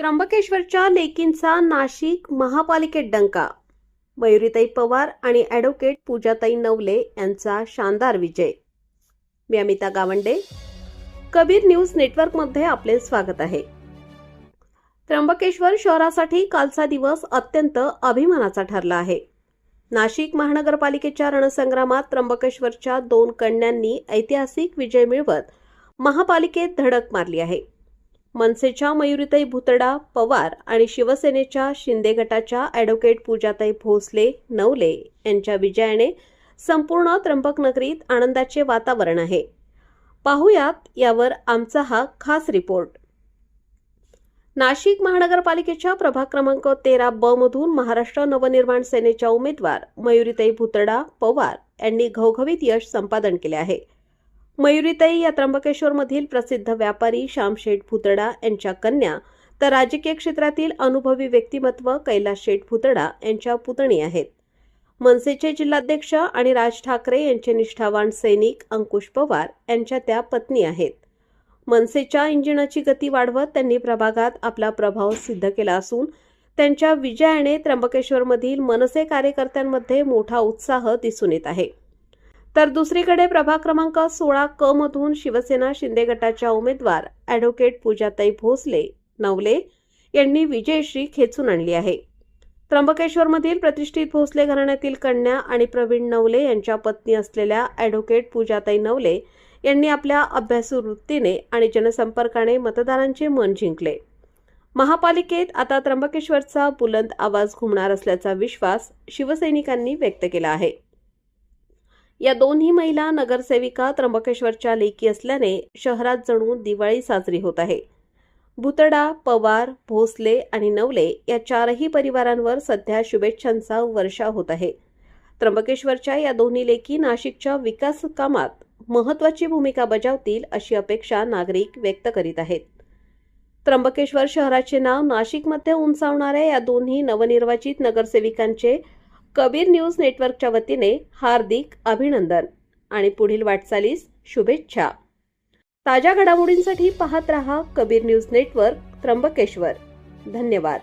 त्र्यंबकेश्वरच्या लेकींचा नाशिक महापालिकेत डंका मयुरीताई पवार आणि ॲडव्होकेट पूजाताई नवले यांचा शानदार विजय. मी अमिता गावंडे कबीर न्यूज नेटवर्कमध्ये आपले स्वागत आहे. त्र्यंबकेश्वर शहरासाठी कालचा दिवस अत्यंत अभिमानाचा ठरला आहे. नाशिक महानगरपालिकेच्या रणसंग्रामात त्र्यंबकेश्वरच्या दोन कन्यांनी ऐतिहासिक विजय मिळवत महापालिकेत धडक मारली आहे. मनसेच्या मयुरीताई भुतडा पवार आणि शिवसेनेच्या शिंदे गटाच्या ॲडव्होकेट पूजाताई भोसले नवले यांच्या विजयाने संपूर्ण त्र्यंबक नगरीत आनंदाचे वातावरण आहे. पाहुयात यावर आमचा हा खास रिपोर्ट नाशिक महानगरपालिकेच्या प्रभाग क्रमांक तेरा ब मधून महाराष्ट्र नवनिर्माण सेनेच्या उमेदवार मयुरीताई भुतडा पवार यांनी घवघवीत यश संपादन केले आहे. मयुरीताई या त्र्यंबकेश्वरमधील प्रसिद्ध व्यापारी श्यामशेठ भुतडा यांच्या कन्या तर राजकीय क्षेत्रातील अनुभवी व्यक्तिमत्व कैलास शेठ भुतडा यांच्या पुतणी आहेत. मनसेचे जिल्हाध्यक्ष आणि राज ठाकरे यांचे निष्ठावान सैनिक अंकुश पवार यांच्या त्या पत्नी आहेत. मनसेच्या इंजिनाची गती वाढवत त्यांनी प्रभागात आपला प्रभाव सिद्ध केला असून त्यांच्या विजयाने त्र्यंबकेश्वरमधील मनसे कार्यकर्त्यांमध्ये मोठा उत्साह दिसून येत आहे. तर दुसरीकडे प्रभाग क्रमांक सोळा क मधून शिवसेना शिंदे गटाच्या उमेदवार ॲडव्होकेट पूजाताई भोसले नवले यांनी विजयश्री खेचून आणली आहे. त्र्यंबकेश्वरमधील प्रतिष्ठित भोसले घराण्यातील कन्या आणि प्रवीण नवले यांच्या पत्नी असलेल्या ॲडव्होकेट पूजाताई नवले यांनी आपल्या अभ्यासू वृत्तीने आणि जनसंपर्काने मतदारांचे मन जिंकले. महापालिकेत आता त्र्यंबकेश्वरचा बुलंद आवाज घुमणार असल्याचा विश्वास शिवसैनिकांनी व्यक्त केला आहे. या दोन्ही महिला नगरसेविका त्र्यंबकेश्वरच्या लेकी असल्याने शहरात जणू दिवाळी साजरी होत आहे. भुतडा पवार भोसले आणि नवले या चारही परिवारांवर सध्या शुभेच्छांचा वर्षा होत आहे. त्र्यंबकेश्वरच्या या दोन्ही लेखी नाशिकच्या विकास कामात महत्वाची भूमिका बजावतील अशी अपेक्षा नागरिक व्यक्त करीत आहेत. त्र्यंबकेश्वर शहराचे नाव नाशिकमध्ये उंचावणाऱ्या या दोन्ही नवनिर्वाचित नगरसेविकांचे कबीर न्यूज नेटवर्कच्या वतीने हार्दिक अभिनंदन आणि पुढील वाटचालीस शुभेच्छा. ताज्या घडामोडींसाठी पाहत रहा कबीर न्यूज नेटवर्क त्र्यंबकेश्वर. धन्यवाद.